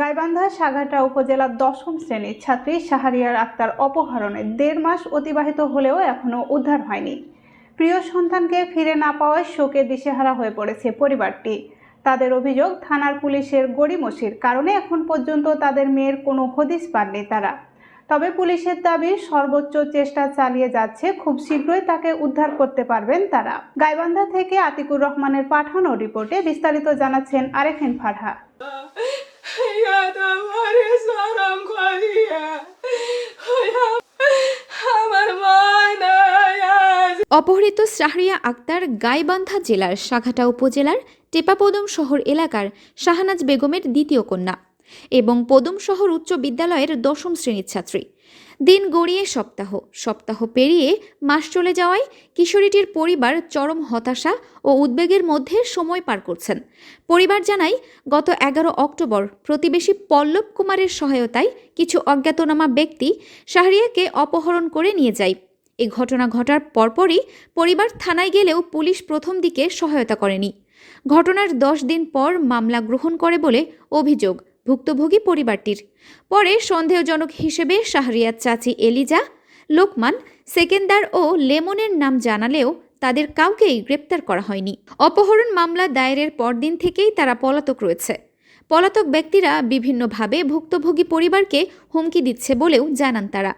গাইবান্ধা সাঘাটা উপজেলার দশম শ্রেণির ছাত্রী শাহরিয়ার আক্তার অপহরণে দেড় মাস অতিবাহিত হলেও এখনও উদ্ধার হয়নি। প্রিয় সন্তানকে ফিরে না পাওয়ায় শোকে দিশেহারা হয়ে পড়েছে পরিবারটি। তাদের অভিযোগ, থানার পুলিশের গড়িমসির কারণে এখন পর্যন্ত তাদের মেয়ের কোনো হদিস পাননি তারা। তবে পুলিশের দাবি, সর্বোচ্চ চেষ্টা চালিয়ে যাচ্ছে, খুব শীঘ্রই তাকে উদ্ধার করতে পারবেন তারা। গাইবান্ধা থেকে আতিকুর রহমানের পাঠানো রিপোর্টে বিস্তারিত জানাচ্ছেন আরেফিন ফারহা। অপহৃত শাহরিয়া আক্তার গাইবান্ধা জেলার সাঘাটা উপজেলার টেপাপদম শহর এলাকার শাহনাজ বেগমের দ্বিতীয় কন্যা। এবং পদুম শহর উচ্চ বিদ্যালয়ের দশম শ্রেণির ছাত্রী। দিন গড়িয়ে সপ্তাহ সপ্তাহ পেরিয়ে মাস চলে যাওয়ায় কিশোরীটির পরিবার চরম হতাশা ও উদ্বেগের মধ্যে সময় পার করছেন। পরিবার জানায়, গত এগারো অক্টোবর প্রতিবেশী পল্লব কুমারের সহায়তায় কিছু অজ্ঞাতনামা ব্যক্তি শাহরিয়াকে অপহরণ করে নিয়ে যায়। এই ঘটনা ঘটার পরপরই পরিবার থানায় গেলেও পুলিশ প্রথম দিকে সহায়তা করেনি। ঘটনার দশ দিন পর মামলা গ্রহণ করে বলে অভিযোগ। ভুক্তভোগী পরিবারটির। পরে সন্দেহজনক হিসেবে শাহরিয়ার চাচি এলিজা, লোকমান, সেকেন্দার ও লেমনের নাম জানালেও তাদের কাউকেই গ্রেপ্তার করা হয়নি। অপহরণ মামলা দায়েরের পরদিন থেকেই তারা পলাতক রয়েছে। পলাতক ব্যক্তিরা বিভিন্নভাবে ভুক্তভোগী পরিবারকে হুমকি দিচ্ছে বলেও জানান তারা।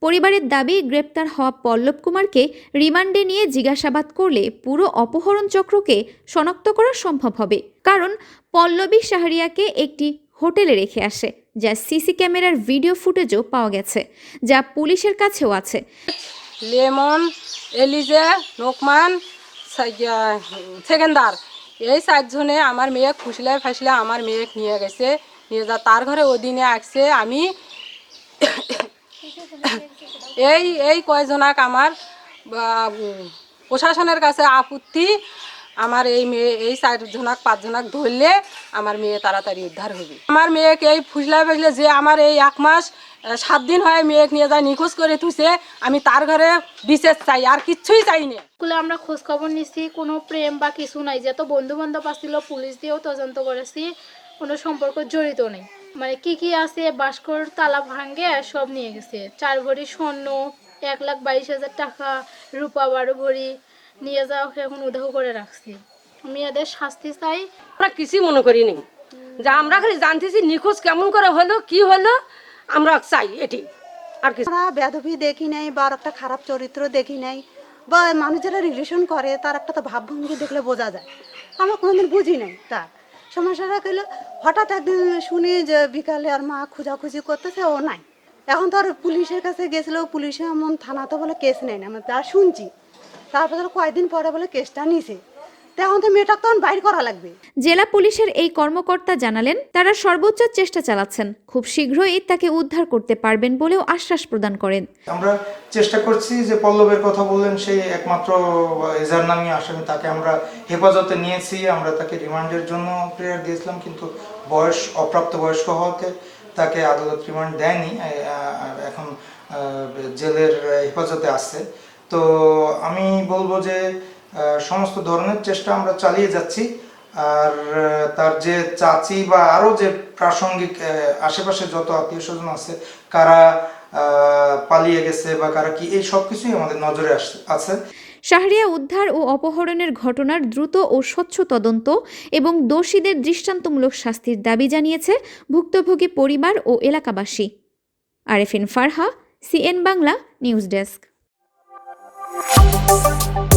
পরিবারের দাবি, গ্রেপ্তার হওয়া পল্লব কুমারকে রিমান্ডে নিয়ে জিজ্ঞাসাবাদ করলে পুরো অপহরণ চক্রকে শনাক্ত করা সম্ভব হবে। কারণ পল্লবী শাহরিয়াকে একটি হোটেলে রেখে আসে, যা সিসি ক্যামেরার ভিডিও ফুটেজও পাওয়া গেছে, যা পুলিশের কাছেও আছে। লেমন, এলিজে, লোকমান সেকেন্দার, এই চারজনে আমার মেয়ে খুশলে ফাসলে আমার মেয়ে নিয়ে গেছে, নিয়ে যা, তার ঘরে ওদিনে আসছে, আমি এই এই কয়জনাক আমার প্রশাসনের কাছে আপত্তি আমার এই মেয়ে, এই চারজনাক পাঁচজনাক ধরলে আমার মেয়ে তাড়াতাড়ি উদ্ধার হবে। আমার মেয়েকে এই ফুসলা ফুসলে যে আমার এই এক মাস সাত দিন হয় মেয়েকে নিয়ে যায়, নিখোঁজ করে তুছে আমি তার ঘরে বিশেষ চাই, আর কিচ্ছুই চাই না। স্কুলে আমরা খোঁজ খবর নিচ্ছি কোনো প্রেম বা কিছু নাই যত বন্ধু বান্ধব আসছিল, পুলিশ দিয়েও তদন্ত করেছি, কোনো সম্পর্ক জড়িত নেই। মানে কি কি আছে, বাস্কর, তালা ভাঙ্গে সব নিয়ে গেছে। চার ভরি স্বর্ণ, এক লাখ বাইশ হাজার টাকা, রূপা বারো ভরি নিয়ে যাওয়া এখন উদাহ করে রাখছি। আমি এদের শাস্তি চাই। আমরা কিছুই মনে করিনি যে আমরা খালি জানতেছি নিখোঁজ কেমন করে হলো কি হলো আমরা চাই এটি। আর কিছু আমরা বেদবি দেখি নাই বা আর একটা খারাপ চরিত্র দেখি নাই বা মানুষ যারা রিলেশন করে তার একটা তো ভাবভঙ্গি দেখলে বোঝা যায়। আমরা কোনোদিন বুঝি নাই তার। সমস্যাটা হলো হঠাৎ একদিন শুনি যে বিকালে আর মা খোঁজাখুঁজি করতেছে ও নাই। এখন তো আর পুলিশের কাছে গেছিল পুলিশে এমন থানা তো বলে কেস নেয় না আমি তা শুনছি। তারপর কয়েকদিন পরে বলে কেসটা নিছে তো তো মেয়েটাকে তখন বাইর করা লাগবে। জেলা পুলিশের এই কর্মকর্তা জানালেন তারা সর্বোচ্চ চেষ্টা চালাচ্ছেন। খুব শীঘ্রই তাকে উদ্ধার করতে পারবেন বলেও আশ্বাস প্রদান করেন। আমরা চেষ্টা করছি যে পল্লবের কথা বললেন সেই একমাত্র এজার নামী আসামি তাকে আমরা হেফাজতে নিয়েছি আমরা তাকে রিমান্ডের জন্য প্রেয়ার দিয়েছিলাম কিন্তু বয়স অপ্রাপ্ত বয়স্ক হওয়াতে তাকে আদালত রিমান্ড দেয়নি। এখন আহ, জেলের হেফাজতে আছে। তো আমি বলব যে সমস্ত ধরনের চেষ্টা আমরা চালিয়ে যাচ্ছি। আর তার যে চাচি বা আরও যে প্রাসঙ্গিক আশেপাশে যত আত্মীয় স্বজন আছে, কারা পালিয়ে গেছে বা কারা কি, এই সব কিছুই আমাদের নজরে আছে। শাহরিয়া উদ্ধার ও অপহরণের ঘটনার দ্রুত ও স্বচ্ছ তদন্ত এবং দোষীদের দৃষ্টান্তমূলক শাস্তির দাবি জানিয়েছে ভুক্তভোগী পরিবার ও এলাকাবাসী। Arefin Farha, CN Bangla, news desk. Thank